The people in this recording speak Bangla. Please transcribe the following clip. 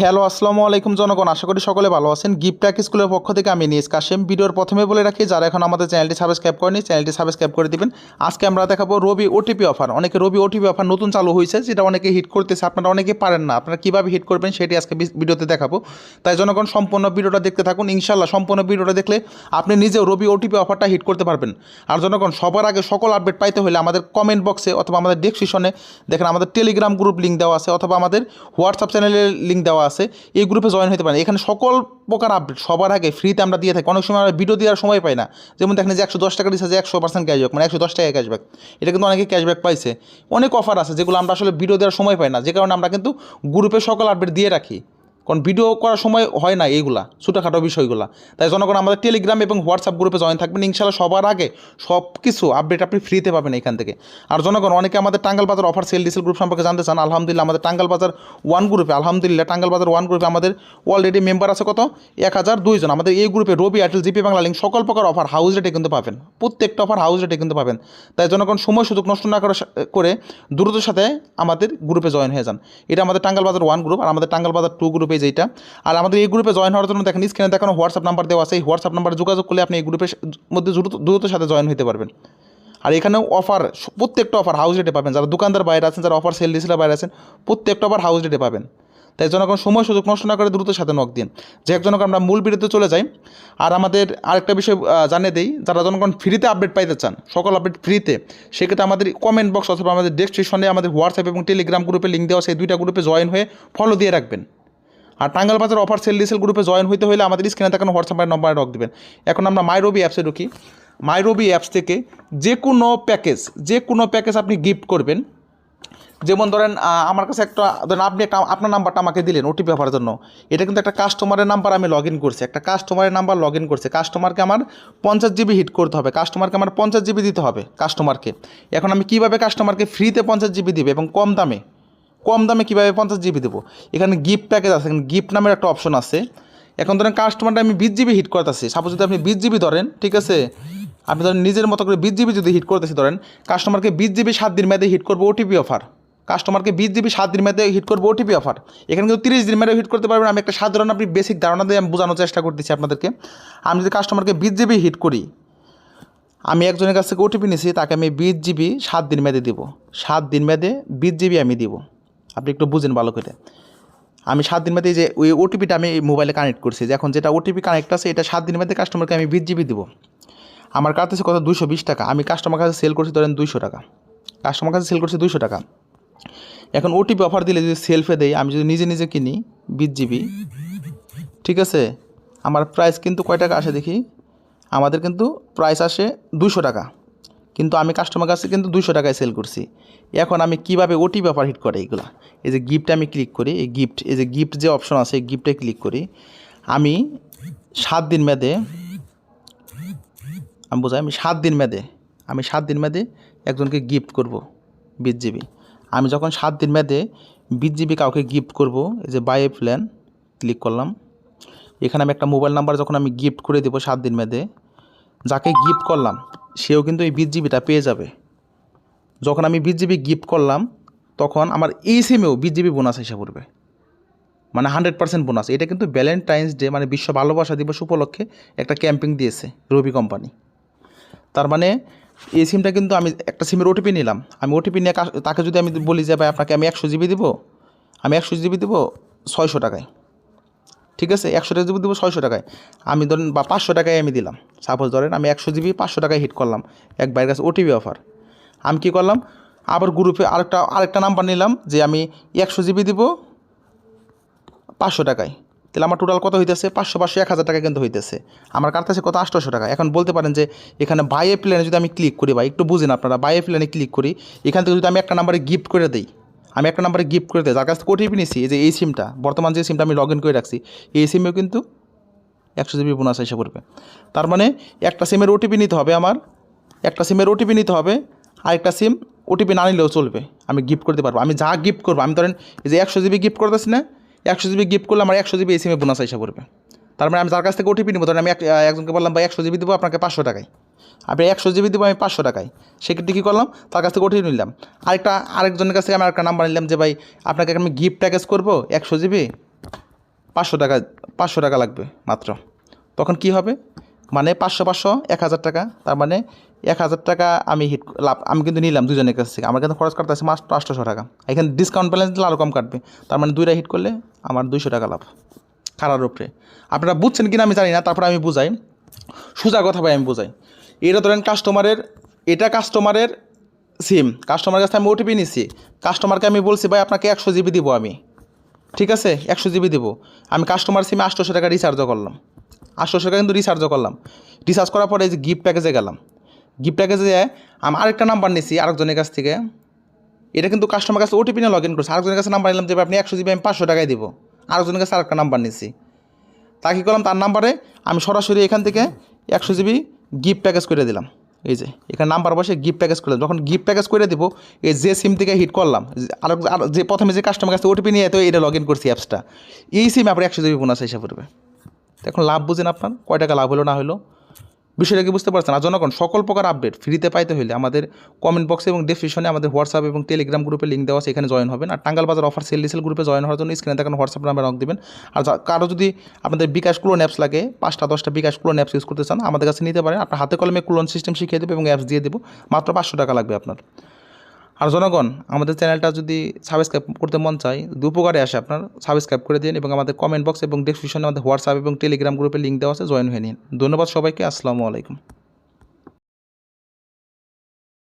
হ্যালো, আসসালামু আলাইকুম জনগণ। আশা করি সকলে ভালো আছেন। গিফট ট্যাক স্কুলের পক্ষ থেকে আমি নিজ কাশেম। ভিডিওর প্রথমে বলে রাখি, যারা এখন আমাদের চ্যানেলটি সাবস্ক্রাইব করেনি, চ্যানেলটি সাবস্ক্রাইব করে দিবেন। আজকে আমরা দেখাবো রবি ওটিপি অফার অনেকে রবি ওটিপি অফার নতুন চালু হয়েছে, যেটা অনেকে হিট করতেছে। আপনারা অনেকে পারেন না। আপনারা কীভাবে হিট করবেন সেটি আজকে ভিডিওতে দেখাবো। তাই জনগণ, সম্পূর্ণ ভিডিওটা দেখতে থাকুন। ইনশাল্লাহ সম্পূর্ণ ভিডিওটা দেখলে আপনি নিজেও রবি ওটিপি অফারটা হিট করতে পারবেন। আর জনগণ, সবার আগে সকল আপডেট পাইতে হলে আমাদের কমেন্ট বক্সে অথবা আমাদের ডেসক্রিপশনে দেখেন, আমাদের টেলিগ্রাম গ্রুপ লিঙ্ক দেওয়া আছে, অথবা আমাদের হোয়াটসঅ্যাপ চ্যানেলের লিঙ্ক দেওয়া আছে, এই গ্রুপে জয়েন হতে পারেন এখানে সকল প্রকার আপডেট সবার আগে ফ্রিতে আমরা দিয়ে থাকি। অনেক সময় আমরা ভিডিও দেওয়ার সময় পাই না। যেমন দেখেন যে একশো দশ টাকা রিচার্জে একশো পার্সেন্ট ক্যাশব্যাক মানে একশো দশ টাকা ক্যাশব্যাক এটা কিন্তু অনেকে ক্যাশব্যাক পাইছে। অনেক অফার আছে যেগুলো আমরা আসলে ভিডিও দেওয়ার সময় পাই না। যে কারণে আমরা কিন্তু গ্রুপে সকল আপডেট দিয়ে রাখি। কারণ ভিডিও করার সময় হয় না এইগুলা, ছোটোখাটো বিষয়গুলো। তাই জনগণ আমাদের টেলিগ্রাম এবং হোয়াটসঅ্যাপ গ্রুপে জয়েন থাকবেন। ইনশাল্লাহ সবার আগে সব কিছু আপডেট আপনি ফ্রিতে পাবেন এখান থেকে। আর জনগণ, অনেকে আমাদের টাঙ্গাল বাজার অফার সেল ডিসেল গ্রুপ সম্পর্কে জানতে চান, আলহামদুলিল্লাহ আমাদের টাঙ্গাল বাজার ওয়ান গ্রুপে আলহামদুলিল্লাহ টাঙ্গাল বাজার ওয়ান গ্রুপে আমাদের অলরেডি মেম্বার আছে কত? এক হাজার দুইজন আমাদের এই গ্রুপে Robi Airtel GP Banglalink সকল প্রকার অফার হাউস রেটে কিন্তু পাবেন। প্রত্যেকটা অফার হাউস রেটে কিন্তু পাবেন। তাই জনগণ সময় সুযোগ নষ্ট না করে দ্রুতের সাথে আমাদের গ্রুপে জয়েন হয়ে যান। এটা আমাদের টাঙ্গাল বাজার ওয়ান গ্রুপ আর আমাদের টাঙ্গাল বাজার টু গ্রুপে যেটা আর আমাদের এই গ্রুপে জয়েন হওয়ার জন্য দেখেন স্ক্রিনে দেখানো হোয়াটসঅ্যাপ নাম্বার দেওয়া আছে। এই হোয়াটসঅ্যাপ নাম্বারে যোগাযোগ করলে আপনি এই গ্রুপের মধ্যে দ্রুত দ্রুতের সাথে জয়েন হতে পারবেন। আর এখানেও অফার প্রত্যেকটা অফার হাউস রেটে পাবেন। যারা দোকানদার বাইরে আছেন, যারা অফার সেল ডিসেলার বাইরে আছেন, প্রত্যেকটা অফার হাউস রেটে পাবেন। তাই জন্য কোনো সময় সুযোগ নষ্ট না করে দ্রুত সাথে নক দিন। যে একজনকে আমরা মূল ভিডিওতে চলে যাই, আর আমাদের আরেকটা বিষয় জানিয়ে দিই, যারা জনগণ ফ্রিতে আপডেট পাইতে চান, সকল আপডেট ফ্রিতে সেক্ষেত্রে আমাদের কমেন্ট বক্স অথবা আমাদের ডেসক্রিপশনে আমাদের হোয়াটসঅ্যাপ এবং টেলিগ্রাম গ্রুপে লিঙ্ক দেওয়া সেই দুইটা গ্রুপে জয়েন হয়ে ফলো দিয়ে রাখবেন। আর টাঙ্গাল বাজার অফার সেল ডিসেল গ্রুপে জয়েন হইতে হলে আমাদের স্ক্রিনে দেখানো হোয়াটসঅ্যাপের নম্বরে রক দেবেন। এখন আমরা মাইরবি অ্যাপসে ঢুকি। মাইরবি অ্যাপস থেকে যে কোনো প্যাকেজ যে কোনো প্যাকেজ আপনি গিফট করবেন। যেমন ধরেন আমার কাছে একটা, ধরেন আপনি একটা, আপনার নাম্বারটা আমাকে দিলেন ওটিপি অফার জন্য। এটা কিন্তু একটা কাস্টমারের নাম্বার আমি লগ ইন করছি। একটা কাস্টমারের নাম্বার লগ ইন করছে। কাস্টমারকে আমার পঞ্চাশ জিবি হিট করতে হবে। কাস্টমারকে আমার পঞ্চাশ জিবি দিতে হবে কাস্টমারকে এখন আমি কীভাবে কাস্টমারকে ফ্রিতে পঞ্চাশ জিবি দিবে এবং কম দামে? কম দামে কীভাবে পঞ্চাশ জিবি দেবো? এখানে গিফট প্যাকেজ আছে, এখানে গিফট নামের একটা অপশন আছে। এখন ধরেন কাস্টমারটা আমি বিশ জিবি হিট করতেছি। সাপোজ যদি আপনি বিশ জিবি ধরেন, ঠিক আছে? আপনি ধরেন নিজের মতো করে বিশ জিবি যদি হিট করতেছি, ধরেন কাস্টমারকে বিশ জিবি সাত দিন মেয়াদে হিট করব ওটিপি অফার কাস্টমারকে বিশ জিবি সাত দিন মেয়াদে হিট করব ওটিপি অফার এখানে কিন্তু তিরিশ দিন মেয়াদে হিট করতে পারবেন। আমি একটা সাধারণ আপনি বেসিক ধারণা দিয়ে আমি বোঝানোর চেষ্টা করতেছি আপনাদেরকে। আমি যদি কাস্টমারকে বিশ জিবি হিট করি, আমি একজনের কাছ থেকে ওটিপি নিয়েছি তাকে আমি বিশ জিবি সাত দিন মেয়াদে দিব। সাত দিন মেয়াদে বিশ জিবি আমি দিব। আপনি একটু বুঝেন ভালো করে। আমি সাত দিন মেয়াদে যে ওই ওটিপিটা আমি মোবাইলে কানেক্ট করছি। যে এখন যেটা ওটিপি কানেক্ট আছে, এটা সাত দিন মেয়াদে কাস্টমারকে আমি বিশ জিবি দেবো। আমার কাছে কত? দুশো বিশ টাকা। আমি কাস্টমার কাছে সেল করছি ধরেন দুইশো টাকা। কাস্টমার কাছে সেল করছি দুইশো টাকা। এখন ওটিপি অফার দিলে যদি সেলফে দেই, আমি যদি নিজে নিজে কিনি বিশ জিবি ঠিক আছে? আমার প্রাইস কিন্তু কয় টাকা আসে দেখি? আমাদের কিন্তু প্রাইস আসে দুশো টাকা। কিন্তু আমি কাস্টমার কাছে কিন্তু দুশো টাকায় সেল করছি। এখন আমি কীভাবে ওটি ব্যাপার হিট করে এইগুলা এই যে গিফট আমি ক্লিক করি, এই গিফট এই যে গিফট যে অপশন আছে, এই গিফটে ক্লিক করি, আমি সাত দিন মেয়াদে, আমি বোঝাই, আমি সাত দিন মেয়াদে, আমি সাত দিন মেয়াদে একজনকে গিফট করব, বিশ জিবি আমি যখন সাত দিন মেয়াদে বিশ জিবি কাউকে গিফট করব, এই যে বাই এ প্ল্যান ক্লিক করলাম। এখানে আমি একটা মোবাইল নাম্বার যখন আমি গিফট করে দেবো সাত দিন মেয়াদে, যাকে গিফট করলাম সেও কিন্তু এই বিশ জিবিটা পেয়ে যাবে। যখন আমি বিশ জিবি গিফট করলাম, তখন আমার এই সিমেও বিশ জিবি বোনাস এসে পড়বে। মানে হান্ড্রেড পার্সেন্ট বোনাস এটা কিন্তু ভ্যালেন্টাইন্স ডে মানে বিশ্ব ভালোবাসা দিবস উপলক্ষে একটা ক্যাম্পিং দিয়েছে রবি কোম্পানি তার মানে এই সিমটা কিন্তু আমি একটা সিমের ওটিপি নিলাম। আমি ওটিপি নিয়ে তাকে যদি আমি বলি যে, ভাই, আপনাকে আমি একশো জিবি দেবো? আমি একশো জিবি দেবো, ছয়শো টাকায়। ঠিক আছে? একশো টাকা জিবি দেবো ছয়শো টাকায়। আমি ধরেন বা পাঁচশো টাকায় আমি দিলাম। সাপোজ ধরেন আমি একশো জিবি, পাঁচশো টাকায় হিট করলাম। এক বাইরের কাছে ওটিপি অফার আমি কী করলাম? আবার গ্রুপে আরেকটা আরেকটা নাম্বার নিলাম যে আমি একশো জিবি দিব, পাঁচশো টাকায়। তাহলে আমার টোটাল কত হইতেছে? পাঁচশো পাঁচশো, এক হাজার টাকা কিন্তু হইতেছে। আমার কাটতেছে কত? আটশোশো টাকা। এখন বলতে পারেন যে এখানে বাইয়ে প্ল্যানে যদি আমি ক্লিক করি বা একটু বুঝেন আপনারা বাইয়ে প্ল্যানে ক্লিক করি, এখান থেকে যদি আমি একটা নাম্বারে গিফট করে দিই আমি একটা নাম্বারে গিফট করে দিই, যার কাছ থেকে ওটিপি নিছি যে এই সিমটা বর্তমান যে সিমটা আমি লগ ইন করে রাখছি, এই সিমেও কিন্তু একশো জিবি বোনাস এসে পড়বে। তার মানে একটা সিমের ওটিপি নিতে হবে আমার, একটা সিমের ওটিপি নিতে হবে, আরেকটা সিম ওটিপি না নিলেও চলবে, আমি গিফট করতে পারব। আমি যা গিফট করব, আমি ধরেন এই যে একশো জিবি গিফট করতেছি না, একশো জিবি গিফট করলে আমার একশো জিবি এই সিমে বোনাস এসে পড়বে। তার মানে আমি যার কাছ থেকে ওটিপি নেব, ধরেন আমি এক- একজনকে বললাম, ভাই, একশো জিবি দেবো আপনাকে পাঁচশো টাকায়। আপনি একশো জিবি দেবো, আমি পাঁচশো টাকায়। সেক্ষেত্রে কী করলাম? তার কাছ থেকে ওটিপি নিলাম। আরেকটা, আরেকজনের কাছ থেকে আমি আরেকটা নাম্বার নিলাম যে, ভাই, আপনাকে আমি গিফট প্যাকেজ করব একশো জিবি? পাঁচশো টাকা পাঁচশো টাকা লাগবে মাত্র। তখন কি হবে? মানে পাঁচশো পাঁচশো, এক হাজার টাকা। তার মানে এক হাজার টাকা আমি হিট লাভ, আমি কিন্তু নিলাম দুজনের কাছ থেকে। আমার কিন্তু খরচ কাটতে আছে মাত্র আটশোশো টাকা। এখানে ডিসকাউন্ট ব্যালেন্স দিলে আরও কম কাটবে। তার মানে দুইটা হিট করলে আমার দুইশো টাকা লাভ। খারার উপরে আপনারা বুঝছেন কিনা আমি জানি না, তারপরে আমি বুঝাই। সোজা কথা ভাই, আমি বুঝাই। এটা ধরেন কাস্টমারের এটা কাস্টমারের সিম কাস্টমার কাছে আমি ওটিপি নিচ্ছি কাস্টমারকে আমি বলছি, ভাই, আপনাকে একশো জিবি দিব আমি। ঠিক আছে? একশো জিবি দেবো। আমি কাস্টমার সিমে আটশোশো টাকা রিচার্জও করলাম। আটশোশো টাকা কিন্তু রিচার্জও করলাম। রিচার্জ করার পরে এই যে গিফট প্যাকেজে গেলাম। গিফট প্যাকেজে আমি আরেকটা নাম্বার নিচ্ছি আরেকজনের কাছ থেকে। এটা কিন্তু কাস্টমার কাছে ওটিপি নিয়ে লগ ইন করছে। আরেকজনের কাছে নাম্বার নিলাম যে আপনি একশো জিবি আমি পাঁচশো টাকায় দিব। আরেকজনের কাছে আরেকটা নাম্বার নিচ্ছি তা কী করলাম তার নাম্বারে আমি সরাসরি এখান থেকে একশো জিবি গিফট প্যাকেজ করে দিলাম। এই যে, এখানে নাম্বার বসে গিফট প্যাকেজ করে। যখন গিফট প্যাকেজ করে দেবো, এই যে সিম থেকে হিট করলাম আর যে প্রথমে যে কাস্টমার কাছে ওটিপি নিয়ে তো এটা লগ ইন করছি অ্যাপসটা এই সিম আপনার একশো জিবি বোনাস এসে পড়বে। এখন লাভ বুঝেন আপনার, কয় টাকা লাভ হলো না হলো? বিষয়টা কি বুঝতে পারছেন? আর জনগণ, সকল প্রকার আপডেট ফ্রিতে পাইতে হলে আমাদের কমেন্ট বক্সে এবং ডিসক্রিপশনে আমাদের হোয়াটসঅ্যাপ এবং টেলিগ্রাম গ্রুপে লিঙ্ক দেওয়া সেখানে জয়েন হবেন। আর টাঙ্গাল বাজার অফার সেল রিসেল গ্রুপে জয়েন হওয়ার জন্য স্ক্রিনে দেখানো হোয়াটসঅ্যাপ নাম্বার রক দেবেন। আর কারও যদি আপনাদের বিকাশ ক্লোন অ্যাপস লাগে, পাঁচটা, দশটা বিকাশ ক্লোন অ্যাপস ইউজ করতে চান, আমাদের কাছে নিতে পারেন। আপনার হাতে কলমে ক্লোন সিস্টেম শিখিয়ে দেবে এবং অ্যাপস দিয়ে দেবো। মাত্র পাঁচশো টাকা লাগবে আপনার। আর জনগণ, আমাদের চ্যানেলটা যদি সাবস্ক্রাইব করতে মন চায়, দু উপকারে আসে আপনার সাবস্ক্রাইব করে দিন এবং আমাদের কমেন্ট বক্স এবং ডিসক্রিপশনে আমাদের হোয়াটসঅ্যাপ এবং টেলিগ্রাম গ্রুপে লিঙ্ক দেওয়া আছে জয়েন হয়ে নিন। ধন্যবাদ সবাইকে, আসসালামু আলাইকুম।